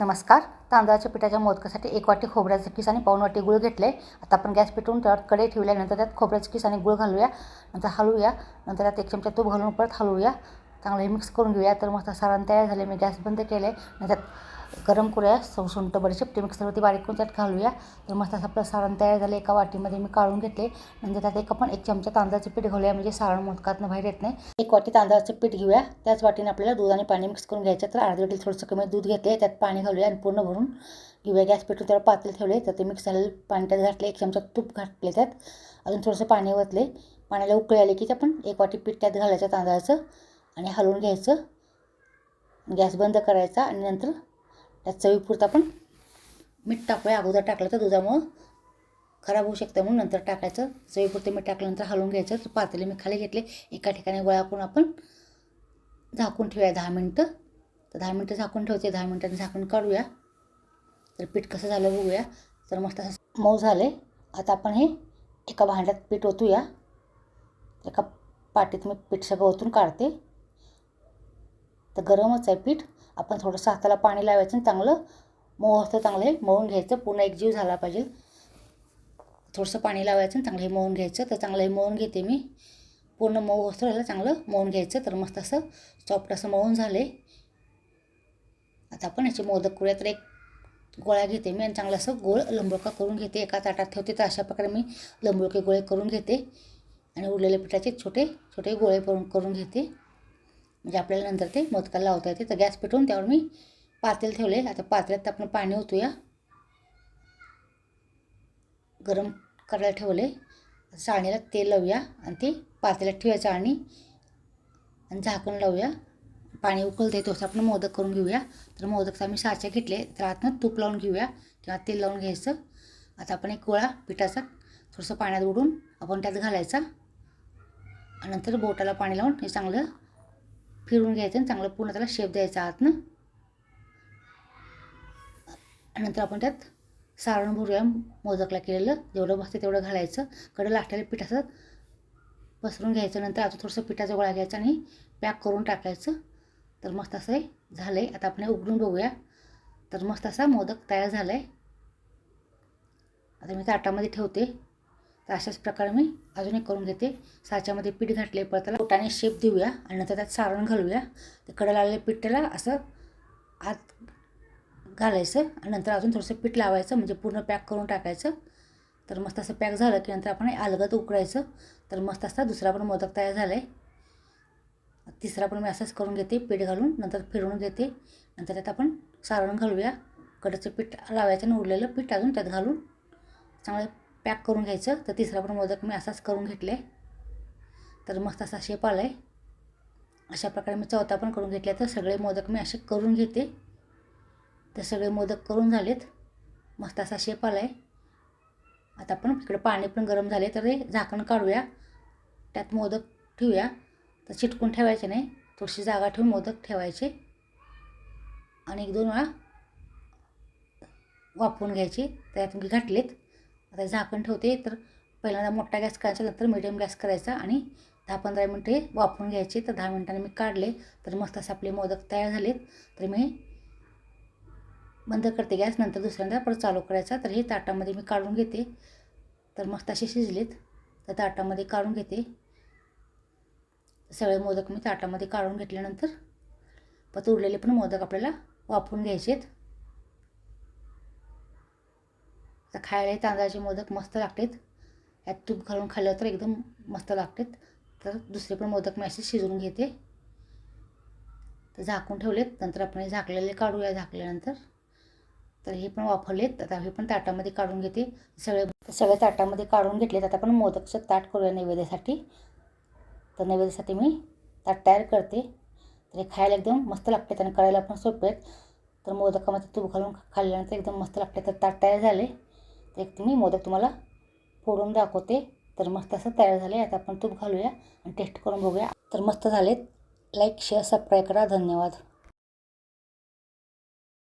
नमस्कार. तांदळाच्या पिठाच्या मोदकासाठी एक वाटी खोबऱ्याचं किस आणि पाऊण वाटी गुळ घेतले. आता आपण गॅस पेटवून त्यावर कढई ठेवल्यानंतर त्यात खोबऱ्याचं किस आणि गुळ घालूया. नंतर हलवूया. नंतर त्यात एक चमचा तूप घालून परत हलवूया. चांगलं मिक्स करून घेऊया. तर मस्त सारण तयार झाले. मी गॅस बंद केले. नंतर गरम करूया सौ सुंठ बडीशेप. ते मिक्सरवरती बारीक करून त्यात घालूया. तर मस्त असं आपलं सारण तयार झालं एका वाटीमध्ये. मी काढून घेतले. नंतर त्यात एक आपण एक चमचा तांदळाचं पीठ घालूया. म्हणजे सारण मोदकातनं बाहेर येत नाही. एक वाटी तांदळाचं पीठ घेऊया. त्याच वाटीने आपल्याला दूध आणि पाणी मिक्स करून घ्यायचं. तर अर्धी वाटी थोडंसं कमी दूध घेतले त्यात पाणी घालूया आणि पूर्ण भरून घेऊया. गॅस पेटून त्यावर पातेल ठेवले तर ते मिक्स झालेलं पाणी त्यात घातले एक चमचा तूप घातले त्यात. अजून थोडंसं पाणी ओतले पाण्याला उकळी आले की ते आपण एक वाटी पीठ त्यात घालायचं तांदळाचं आणि हलवून घ्यायचं. गॅस बंद करायचा आणि नंतर त्यात चवीपुरतं आपण मीठ टाकूया. अगोदर टाकलं तर दुधामुळं खराब होऊ शकतं म्हणून नंतर टाकायचं. चवीपुरतं मीठ टाकल्यानंतर हलवून घ्यायचं. तर पातेले मी खाली घेतले. एका ठिकाणी गोळा करून आपण झाकून ठेवूया दहा मिनटं. तर दहा मिनटं झाकून ठेवते. दहा मिनटांनी झाकून काढूया. तर पीठ कसं झालं बघूया. तर मस्त असं मऊ झाले. आता आपण हे एका भांड्यात पीठ ओतूया. एका पाटीत मी पीठ सगळं ओतून काढते. तर गरमच आहे पीठ. आपण थोडंसं हाताला पाणी लावायचं आणि चांगलं मऊ चांगलं हे मळून घ्यायचं. पूर्ण एकजीव झाला पाहिजे. थोडंसं पाणी लावायचं आणि चांगलं हे मळून घ्यायचं. तर चांगलं हे मळून घेते मी. पूर्ण मऊ वस्त्र राहिलं चांगलं मळून घ्यायचं. तर मस्त असं सॉफ्ट असं मळून झाले. आता आपण याचे मोदक करूया. तर एक गोळ्या घेते मी आणि चांगलं असं गोळ लंबोका करून घेते. एका ताटात ठेवते तर अशा प्रकारे मी लंबोके गोळे करून घेते. आणि उरलेल्या पिठाचे छोटे छोटे गोळे करून करून घेते. म्हणजे आपल्याला नंतर ते मोदकाला लावता येते. तर गॅस पेटवून त्यावर मी पातेल ठेवले. आता पातेल्यात आपण पाणी ओतूया. गरम करायला ठेवले. चाळणीला तेल लावूया आणि ते पातेल्यात ठेवूया चाळणी आणि झाकण लावूया. पाणी उकळते तसं आपण मोदक करून घेऊया. तर मोदकचा आम्ही साचे घेतले. तर आतनं तूप लावून घेऊया. किंवा तेल लावून घ्यायचं. आता आपण एक गोळा पिठाचा थोडंसं पाण्यात उडून आपण त्यात घालायचा. आणि नंतर बोटाला पाणी लावून हे चांगलं फिरून घ्यायचं आणि चांगलं पूर्ण त्याला शेप द्यायचा आतनं. नंतर आपण त्यात सारण भरूया मोदकला केलेलं जेवढं बसते तेवढं घालायचं. कडं लाटलेलं पिठाचं पसरून घ्यायचं. नंतर आता थोडंसं पिठाचा गोळा घ्यायचा आणि पॅक करून टाकायचं. तर मस्त असं हे झालं आहे आता आपण हे उघडून बघूया. तर मस्त असा मोदक तयार झाला आहे आता मी ताटामध्ये ठेवते. तर अशाच प्रकारे मी अजून एक करून घेते. साच्यामध्ये पीठ घातले परत त्याला पोटाने शेप देऊया आणि नंतर त्यात सारण घालूया. ते कडं लागलेलं पीठ त्याला असं आत घालायचं आणि नंतर अजून थोडंसं पीठ लावायचं म्हणजे पूर्ण पॅक करून टाकायचं. तर मस्त असं पॅक झालं की नंतर आपण अलगत उकडायचं. तर मस्त असा दुसरा पण मोदक तयार झाला आहे तिसरा पण मी असंच करून घेते पीठ घालून नंतर फिरवून घेते. नंतर त्यात आपण सारण घालूया. कडचं पीठ लावायचं आणि उरलेलं पीठ अजून त्यात घालून चांगलं पॅक करून घ्यायचं. तर तिसरा पण मोदक मी असाच करून घेतले. तर मस्त असा शेप आला आहे अशा प्रकारे मी चौथा पण करून घेतला तर सगळे मोदक मी असे करून घेते. तर सगळे मोदक करून झालेत. मस्त असा शेप आला आहे आता आपण इकडे पाणी पण गरम झाले तर ते झाकण काढूया. त्यात मोदक ठेवूया. तर चिटकून ठेवायचे नाही. थोडीशी जागा ठेवून मोदक ठेवायचे. आणि एक दोन वेळा वापरून घ्यायचे. त्यात मी घातलेत. आता झाकण ठेवते तर पहिल्यांदा मोठा गॅस करायचा नंतर मिडियम गॅस करायचा आणि दहा पंधरा मिनटे वापरून घ्यायचे. तर दहा मिनटांनी मी काढले तर मस्त असे आपले मोदक तयार झालेत. तर मी बंद करते गॅस नंतर दुसऱ्यांदा परत चालू करायचा. तर हे ताटामध्ये मी काढून घेते. तर मस्त असे शिजलेत. तर ताटामध्ये काढून घेते. सगळे मोदक मी ताटामध्ये काढून घेतल्यानंतर परत उरलेले पण मोदक आपल्याला वापरून घ्यायचे आहेत तर खायला तांदळाचे मोदक मस्त लागतात. यात तूप घालून खाल्लं तर एकदम मस्त लागतात. तर दुसरे पण मोदक मी असे शिजवून घेते. तर झाकून ठेवलेत. नंतर आपण हे झाकलेले काढूया झाकल्यानंतर. तर हे पण वापरलेत आता हे पण ताटामध्ये काढून घेते. सगळे सगळे ताटामध्ये काढून घेतलेत. आता आपण मोदकचं ताट करूया नैवेद्यासाठी. तर नैवेद्यासाठी मी ताट तयार करते. तर हे खायला एकदम मस्त लागते आणि करायला पण सोपे आहेत. तर मोदकामध्ये तूप घालून खाल्ल्यानंतर एकदम मस्त लागते तर ताट तयार झाले. एक मी मोदक तुम्हाला फोडून दाखवते. तर मस्त असं तयार झाले. आता आपण तूप घालूया आणि टेस्ट करून बघूया. तर मस्त झालेत. लाईक शेअर सबस्क्राईब करा. धन्यवाद.